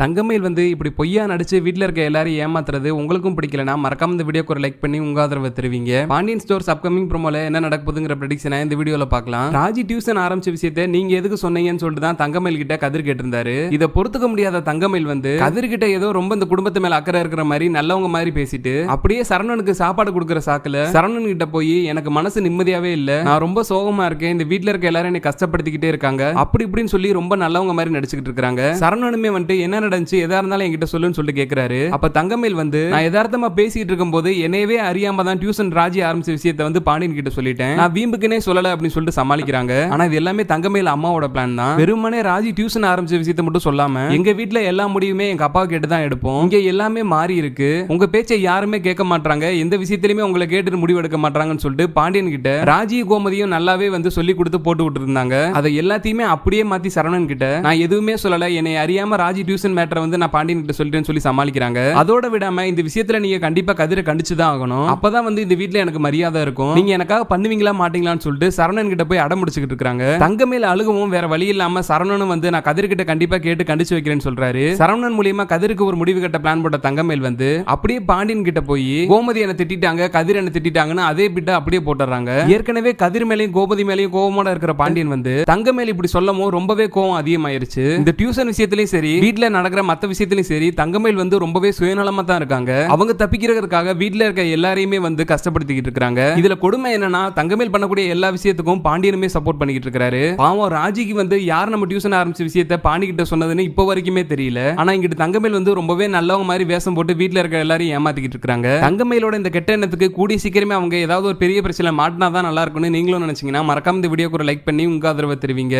தங்கமயில் வந்து இப்படி பொய்யா நடிச்சு வீட்டில் இருக்க எல்லாரும் ஏமாத்துறது உங்களுக்கும் பிடிக்கலனா மறக்காம இந்த வீடியோக்கு ஒரு லைக் பண்ணி உங்க ஆதரவை தெரிவிங்க. பாண்டியன் ஸ்டோர்ஸ் அப்கமிங் ப்ரோமோல என்ன நடக்குதுங்கிற ப்ரெடிக்ஷனை இந்த வீடியோல பார்க்கலாம். ராஜி டியூஷன் ஆரம்பிச்ச விஷயத்தை நீங்க எதுக்கு சொன்னீங்கன்னு சொல்லிட்டு தான் தங்கமயில் கிட்ட கதிர் கேட்டிருந்தாரு. இதை பொறுத்துக்க முடியாத தங்கமயில் வந்து கதிர் கிட்ட ஏதோ ரொம்ப இந்த குடும்பத்து மேல அக்கறை இருக்கிற மாதிரி நல்லவங்க மாதிரி பேசிட்டு அப்படியே சரவணனுக்கு சாப்பாடு கொடுக்குற சாக்குல சரவணன் கிட்ட போய் எனக்கு மனசு நிம்மதியாவே இல்ல. நான் ரொம்ப சோகமா இருக்கேன். இந்த வீட்டுல இருக்க எல்லாரும் என்னை கஷ்டப்படுத்திக்கிட்டே இருக்காங்க. அப்படி இப்படின்னு சொல்லி ரொம்ப நல்லவங்க மாதிரி நடிச்சுக்கிட்டு இருக்காங்க சரவணனுமே வந்துட்டு என்ன நடந்துச்சு எதா இருந்தாலும் என்கிட்ட சொல்லுன்னு சொல்லிட்டு கேக்குறாரு. அப்ப தங்கமேல் வந்து நான் எதார்த்தமா பேசிட்டு இருக்கும்போது என்னையவே அறியாம தான் டியூஷன் ராஜி ஆரம்பிச்ச விஷயத்தை வந்து பாண்டியன் கிட்ட சொல்லிட்டேன். நான் வீம்புக்குனே சொல்லல அப்படின்னு சொல்லிட்டு சமாளிக்கிறாங்க. ஆனா இது எல்லாமே தங்கமேல் அம்மாவோட பிளான் தான். வெறுமனே ராஜி டியூஷன் ஆரம்பிச்ச விஷயத்தை மட்டும் சொல்லாம எங்க வீட்டுல எல்லா முடிவுமே எங்க அப்பா கேட்டு தான் எடுப்போம். இங்க எல்லாமே மாறி இருக்கு. உங்க பேச்சை யாருமே கேட்க மாட்டாங்க எந்த விஷயத்திலுமே உங்களை கேட்டு முடிவு எடுக்க மாட்டாங்கன்னு சொல்லிட்டு பாண்டியன் கிட்ட ராஜி கோமதியும் நல்லாவே வந்து சொல்லி கொடுத்து போட்டு விட்டு இருந்தாங்க அதை எல்லாத்தையுமே அப்படியே மாத்தி சரவணன் கிட்ட நான் எதுவுமே சொல்லல. என்னை அறியாம ராஜி டியூஷன் மேட்டரை வந்து நான் பாண்டியன் கிட்ட சொல்லிட்டேன்னு சொல்லி சமாளிக்கிறாங்க. அதோட விடாம இந்த விஷயத்துல நீங்க கண்டிப்பா கதிரை கண்டிச்சு தான் ஆகணும். அப்பதான் வந்து இந்த வீட்ல எனக்கு மரியாதை இருக்கும். நீங்க எனக்காக பண்ணுவீங்களா மாட்டீங்களான்னு சொல்லிட்டு சரவணன் கிட்ட போய் அடம் முடிச்சுக்கிட்டு இருக்காங்க தங்கமேல அழுகவும் வேற வழி இல்லாம சரவணனும் வந்து நான் கதிர் கிட்ட கண்டிப்பா கேட்டு கண்டிச்சு வைக்கிறேன்னு சொல்றாரு. சரவணன் மூலியமா கதிருக்கு ஒரு முடிவு கட்ட பிளான் போட்ட தங்கமேல் வந்து அப்படியே பாண்டியன் கிட்ட போய் கோமதி என்ன திட்டிட்டாங்க கதிர் என்ன திட்டிட்டாங்கன்னு அதே பிட்ட அப்படியே போட்டுறாங்க. ஏற்கனவே கதிர் மேலேயும் கோமதி மேலேயும் கோவமோட இருக்கிற பாண்டியன் வந்து தங்கமேல் இப்படி சொல்லவும் ரொம்பவே கோவம் அதிகமாயிருச்சு. இந்த டியூஷன் விஷயத்திலயும் சரி வீட்ல நடக்கிற மற்ற விஷயத்திலயும் சரி தங்கமேல் வந்து ரொம்பவே சுயநலமா தான் இருக்காங்க. அவங்க தப்பிக்கிறதுக்காக வீட்டில் இருக்க எல்லாரையுமே வந்து கஷ்டப்படுத்திக்கிட்டு இருக்காங்க. இதுல கொடுமை என்னன்னா தங்கமேல் பண்ணக்கூடிய எல்லா விஷயத்துக்கும் பாண்டியனுமே சப்போர்ட் பண்ணிக்கிட்டு இருக்காரு. பாவம் ராஜிக்கு வந்து யார் நம்ம டியூஷன் ஆரம்பிச்ச விஷயத்த பாண்டி கிட்ட சொன்னதுன்னு இப்போ வரைக்குமே தெரியல. ஆனா இங்கிட்டு தங்கமேல் வந்து ரொம்பவே நல்லவங்க மாதிரி வேஷம் போட்டு வீட்டில் இருக்க எல்லாரையும் ஏமாத்திக்கிட்டு இருக்காங்க. தங்கமேலோட இந்த கெட்ட எண்ணத்துக்கு கூடிய சீக்கிரமே அவங்க ஏதாவது ஒரு பெரிய பிரச்சனை மாட்டினா தான் நல்லா இருக்கும்னு நீங்களும் நினைச்சீங்கன்னா மறக்காம இந்த வீடியோக்கு ஒரு லைக் பண்ணி உங்க ஆதரவை தெரிவிங்க.